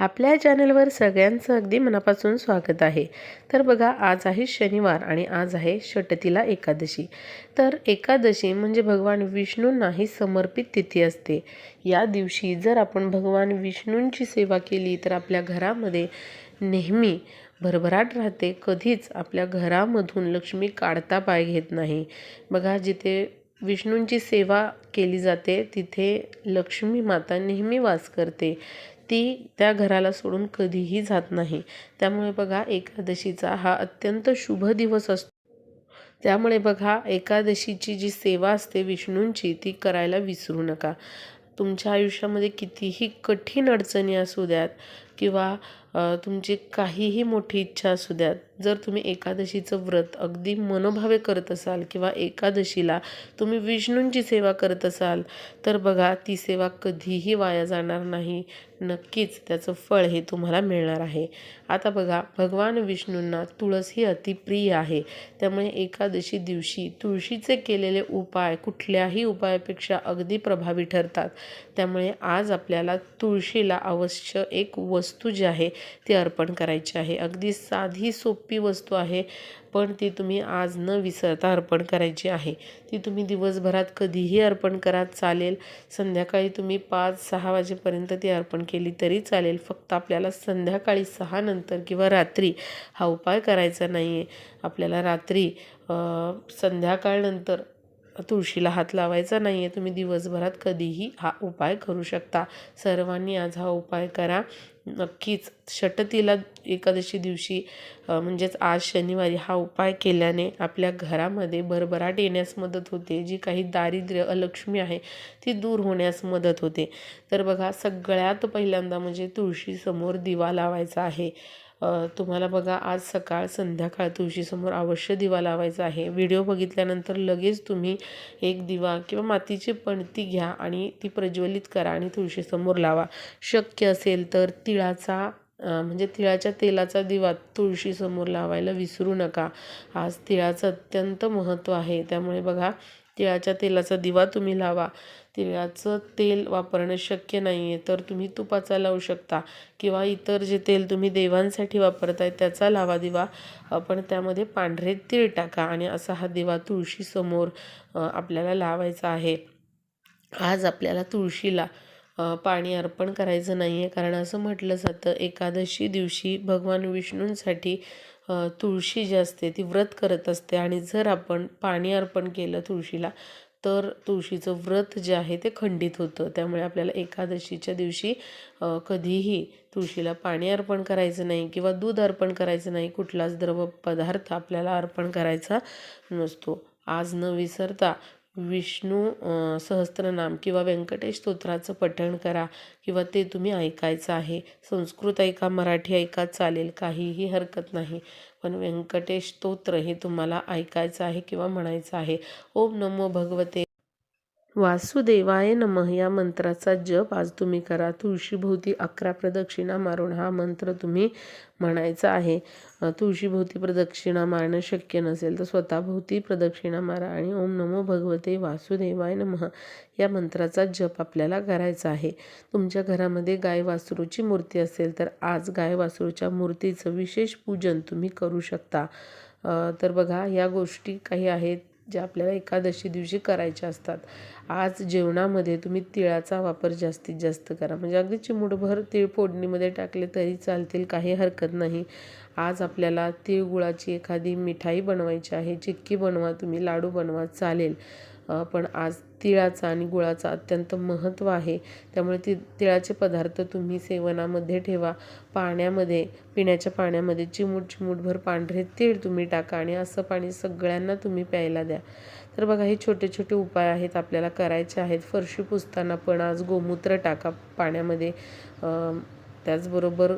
आपल्या चॅनलवर सगळ्यांचं अगदी मनापासून स्वागत आहे. तर बघा आज आहे शनिवार आणि आज आहे षटतीला एकादशी. तर एकादशी म्हणजे भगवान विष्णूंनाही समर्पित तिथी असते. या दिवशी जर आपण भगवान विष्णूंची सेवा केली तर आपल्या घरामध्ये नेहमी भरभराट राहते. कधीच आपल्या घरामधून लक्ष्मी काढता पाय घेत नाही. बघा जिथे विष्णूंची सेवा केली जाते तिथे लक्ष्मी माता नेहमी वास करते. ती त्या घराला सोडून कधीही जात नाही. त्यामुळे बघा एकादशीचा हा अत्यंत शुभ दिवस असतो. त्यामुळे बघा एकादशीची जी सेवा असते विष्णूंची ती करायला विसरू नका. तुमच्या आयुष्यामध्ये कितीही कठीण अडचणी असू द्यात किंवा तुमची काहीही मोठी इच्छा असू द्यात जर तुम्ही एकादशीचं व्रत अगदी मनोभावे करत असाल किंवा एकादशीला तुम्ही विष्णूंची सेवा करत असाल तर बघा ती सेवा कधीही वाया जाणार नाही. नक्कीच त्याचं फळ हे तुम्हाला मिळणार आहे. आता बघा भगवान विष्णूंना तुळस ही अतिप्रिय आहे. त्यामुळे एकादशी दिवशी तुळशीचे केलेले उपाय कुठल्याही उपायापेक्षा अगदी प्रभावी ठरतात. त्यामुळे आज आपल्याला तुळशीला अवश्य एक वस्तू वस्तू जी आहे ती अर्पण करायची आहे. अगदी साधी सोपी वस्तू आहे पण ती तुम्ही आज न विसरता अर्पण करायची आहे. ती तुम्ही दिवसभरात कधीही अर्पण करा चालेल. संध्याकाळी तुम्ही पाच सहा वाजेपर्यंत ती अर्पण केली तरी चालेल. फक्त आपल्याला संध्याकाळी सहा नंतर किंवा रात्री हा उपाय करायचा नाही आहे आपल्याला रात्री संध्याकाळनंतर तुळशीला हात लावायचा नाही आहे तुम्ही दिवसभरात कधीही हा उपाय करू शकता. सर्वांनी आज हा उपाय करा. नक्कीच षटतीला एकादशी दिवशी म्हणजेच आज शनिवारी हा उपाय केल्याने आपल्या घरामध्ये भरभराट येण्यास मदत होते. जी काही दारिद्र्य अलक्ष्मी आहे ती दूर होण्यास मदत होते. तर बघा सगळ्यात पहिल्यांदा म्हणजे तुळशीसमोर दिवा लावायचा आहे. तुम्हाला बघा आज सकाळ संध्याकाळ तुळशीसमोर अवश्य दिवा लावायचा आहे. व्हिडिओ बघितल्यानंतर लगेच तुम्ही एक दिवा किंवा मातीची पणती घ्या आणि ती प्रज्वलित करा आणि तुळशीसमोर लावा. शक्य असेल तर तिळाचा म्हणजे तिळाच्या तेलाचा दिवा तुळशीसमोर लावायला विसरू नका. आज तिळाचं अत्यंत महत्त्व आहे. त्यामुळे बघा तिळाच्या तेलाचा दिवा तुम्ही लावा. तिळाचं तेल वापरणं शक्य नाही आहे तर तुम्ही तुपाचा लावू शकता किंवा इतर जे तेल तुम्ही देवांसाठी वापरताय त्याचा लावा दिवा. पण त्यामध्ये पांढरे तीळ टाका आणि असा हा दिवा तुळशीसमोर आपल्याला लावायचा आहे. आज आपल्याला तुळशीला पाणी अर्पण करायचं नाही आहे कारण असं म्हटलं जातं एकादशी दिवशी भगवान विष्णूंसाठी तुळशी जी असते ती व्रत करत असते. आणि जर आपण पाणी अर्पण केलं तुळशीला तर तुळशीचं व्रत जे आहे ते खंडित होतं. त्यामुळे आपल्याला एकादशीच्या दिवशी कधीही तुळशीला पाणी अर्पण करायचं नाही किंवा दूध अर्पण करायचं नाही. कुठलाच द्रव पदार्थ आपल्याला अर्पण करायचा नसतो. आज न विसरता विष्णू सहस्त्रनाम किंवा व्यंकटेश स्तोत्राचं पठण करा किंवा ते तुम्ही ऐकायचं आहे. संस्कृत ऐका मराठी ऐका चालेल काहीही हरकत नाही. पण व्यंकटेश स्तोत्र हे तुम्हाला ऐकायचं आहे किंवा म्हणायचं आहे. ओम नमो भगवते. वासुदेवाय नमः. या मंत्राचा जप आज तुम्ही करा. तुळशीभोवती अकरा प्रदक्षिणा मारून हा मंत्र तुम्ही म्हणायचा आहे. तुळशीभोवती प्रदक्षिणा मारणं शक्य नसेल तर स्वतःभोवती प्रदक्षिणा मारा आणि ओम नमो भगवते वासुदेवाय नमः. या मंत्राचा जप आपल्याला करायचा आहे. तुमच्या घरामध्ये गाय वासरूची मूर्ती असेल तर आज गाय वासरूच्या मूर्तीचं विशेष पूजन तुम्ही करू शकता. तर बघा या गोष्टी काही आहेत. जे आपल्याला एकादशी दिवशी करायच्या असतात. आज जेवणामध्ये तुम्ही तिळाचा वापर जास्तीत जास्त करा. म्हणजे अगदी चिमूटभर तीळ फोडणीमध्ये टाकले तरी चालतील काही हरकत नाही. आज आपल्याला तिळगुळाची एखादी मिठाई बनवायची आहे चिक्की बनवा तुम्ही लाडू बनवा चालेल. पण आज तिळाचं आणि गुळाचं अत्यंत महत्त्व आहे. त्यामुळे ती तिळाचे पदार्थ तुम्ही सेवनामध्ये ठेवा. पाण्यामध्ये पिण्याच्या पाण्यामध्ये चिमूट चिमूटभर पांढरे तीळ तुम्ही टाका आणि असं पाणी सगळ्यांना तुम्ही प्यायला द्या. तर बघा हे छोटे छोटे उपाय आहेत आपल्याला करायचे आहेत. फरशी पुसताना पण आज गोमूत्र टाका पाण्यामध्ये. त्याचबरोबर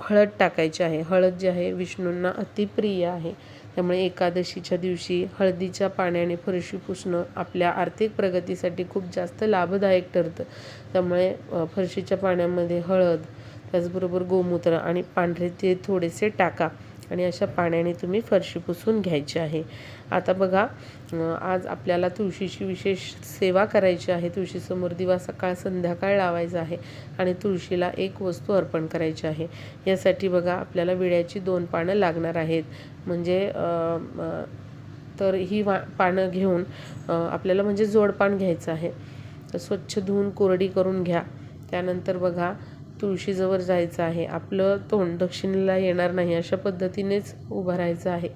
हळद टाकायची आहे. हळद जी आहे विष्णूंना अतिप्रिय आहे. त्यामुळे एकादशीच्या दिवशी हळदीच्या पाण्याने फरशी पुसणं आपल्या आर्थिक प्रगतीसाठी खूप जास्त लाभदायक ठरतं. त्यामुळे फरशीच्या पाण्यामध्ये हळद त्याचबरोबर गोमूत्र आणि पांढरे ते थोडेसे टाका. आणि अशा पाण्याने तुम्ही फरशी पुसून घ्यायची आहे. आता बघा आज आपल्याला तुळशीची विशेष सेवा करायची आहे. तुळशीसमोर दिवा सकाळ संध्याकाळ लावायचा आहे आणि तुळशीला एक वस्तू अर्पण करायची आहे. यासाठी बघा आपल्याला विड्याची दोन पानं लागणार आहेत. म्हणजे तर ही वा पानं घेऊन आपल्याला म्हणजे जोडपान घ्यायचं आहे. तर स्वच्छ धुवून कोरडी करून घ्या. त्यानंतर बघा तुळशीजवळ जायचं आहे. आपलं तोंड दक्षिणेला येणार नाही अशा पद्धतीनेच उभं राहायचं आहे.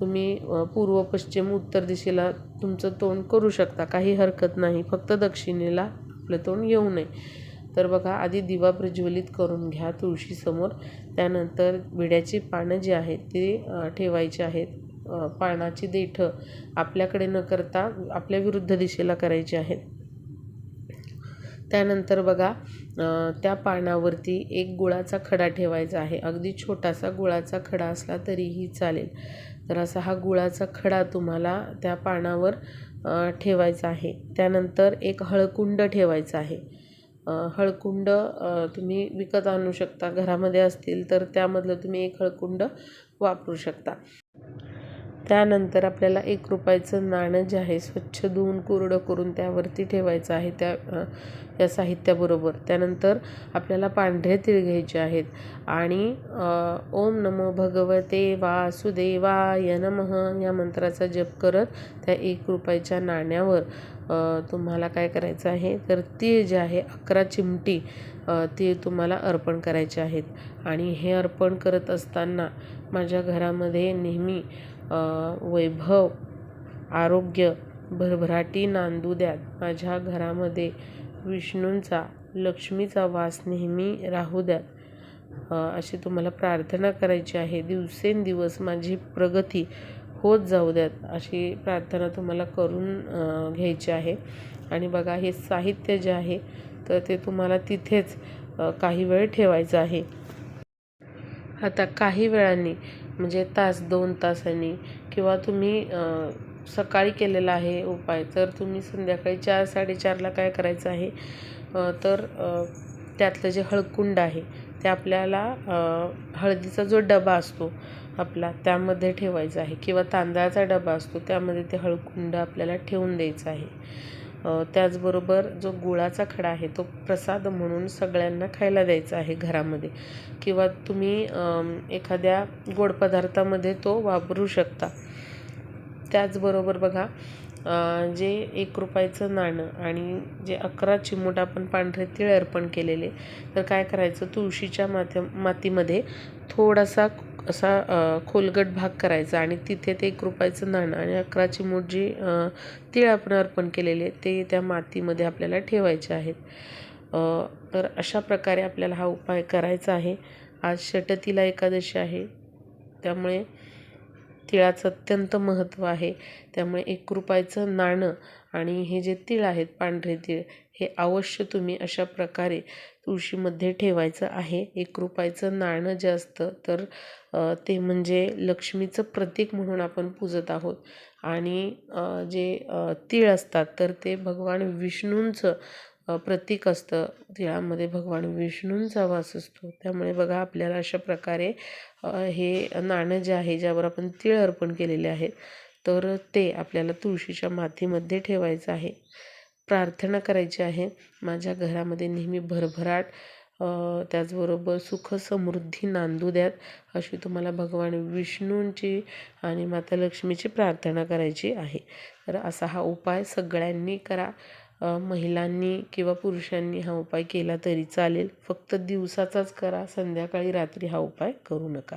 तुम्ही पूर्व पश्चिम उत्तर दिशेला तुमचं तोंड करू शकता. काही हरकत नाही. फक्त दक्षिणेला आपलं तोंड येऊ नये. तर बघा आधी दिवा प्रज्वलित करून घ्या तुळशीसमोर. त्यानंतर विड्याची पानं जी आहेत ती ठेवायची आहेत. पानाची देठं आपल्याकडे न करता आपल्या विरुद्ध दिशेला करायची आहेत. त्यानंतर बघा त्या पानावरती एक गुळाचा खडा ठेवायचा आहे. अगदी छोटासा गुळाचा खडा असला तरीही चालेल. तर असा हा गुळाचा खडा तुम्हाला त्या पानावर ठेवायचा आहे. त्यानंतर एक हळकुंड ठेवायचं आहे. हळकुंड तुम्ही विकत आणू शकता. घरामध्ये असतील तर त्यामधलं तुम्ही एक हळकुंड वापरू शकता. त्यानंतर आपल्याला एक रुपयाचं नाणं जे आहे स्वच्छ धुवून कोरडं करून त्यावरती ठेवायचं आहे त्या या साहित्याबरोबर. त्यानंतर आपल्याला पांढरे तिळ घ्यायचे आहेत आणि ओम नमो भगवते वासुदेवाय नमः या मंत्राचा जप करत त्या एक रुपयाच्या नाण्यावर तुम्हाला काय करायचं आहे तर तीळ जे आहे अकरा चिमटी अ, तीळ तुम्हाला अर्पण करायचे आहेत. आणि हे अर्पण करत असताना माझ्या घरामध्ये नेहमी वैभव आरोग्य भरभराटी नांदू द्यात माझ्या घरामध्ये विष्णूंचा लक्ष्मीचा वास नेहमी राहू द्यात अशी तुम्हाला प्रार्थना करायची आहे. दिवसेंदिवस माझी प्रगती होत जाऊ द्यात अशी प्रार्थना तुम्हाला करून घ्यायची आहे. आणि बघा हे साहित्य जे आहे तर ते तुम्हाला तिथेच काही वेळ ठेवायचं आहे. आता काही वेळांनी म्हणजे तास दोन तासांनी किंवा तुम्ही सकाळी केलेला आहे उपाय तर तुम्ही संध्याकाळी चार साडेचारला काय करायचं आहे? तर त्यातलं जे हळकुंड आहे ते आपल्याला हळदीचा जो डबा असतो आपला त्यामध्ये ठेवायचा आहे. किंवा तांदळाचा डबा असतो त्यामध्ये ते हळकुंड आपल्याला ठेवून द्यायचं आहे. त्याचबरोबर जो गुळाचा खडा आहे तो प्रसाद म्हणून सगळ्यांना खायला द्यायचा आहे घरामध्ये. किंवा तुम्ही एखाद्या गोड पदार्थामध्ये तो वापरू शकता. त्याचबरोबर बघा जे एक रुपयाचं नाणं आणि जे अकरा चिमूट आपण पांढरे तिळ अर्पण केलेले तर काय करायचं तुळशीच्या माथ्या मातीमध्ये थोडासा असा खोलगट भाग करायचा आणि तिथे ते एक रुपयाचं नाणं आणि अकराची मूठ जी तीळ आपण अर्पण केलेले ते त्या मातीमध्ये आपल्याला ठेवायचे आहेत. तर अशा प्रकारे आपल्याला हा उपाय करायचा आहे. आज षटतीला एकादशी आहे. त्यामुळे तिळाचं अत्यंत महत्त्व आहे. त्यामुळे एक रुपयाचं नाणं आणि हे जे तीळ आहेत पांढरे तीळ हे अवश्य तुम्ही अशा प्रकारे तुळशीमध्ये ठेवायचं आहे. एक रुपयाचं नाणं जे असतं तर ते म्हणजे लक्ष्मीचं प्रतीक म्हणून आपण पूजत आहोत. आणि जे तीळ असतात तर ते भगवान विष्णूंचं प्रतीक असतं. तिळामध्ये भगवान विष्णूंचा वास असतो. त्यामुळे बघा आपल्याला अशा प्रकारे हे नाणं जे आहे ज्यावर आपण तीळ अर्पण केलेले आहेत तर ते आपल्याला तुळशीच्या मातीमध्ये ठेवायचं आहे. प्रार्थना करायची आहे. माझ्या घरामध्ये नेहमी भरभराट त्याचबरोबर सुख समृद्धी नांदू द्यात अशी तुम्हाला भगवान विष्णूंची आणि माता लक्ष्मीची प्रार्थना करायची आहे. तर असा हा उपाय सगळ्यांनी करा. महिलांनी किंवा पुरुषांनी हा उपाय केला तरी चालेल. फक्त दिवसाचाच करा. संध्याकाळी रात्री हा उपाय करू नका.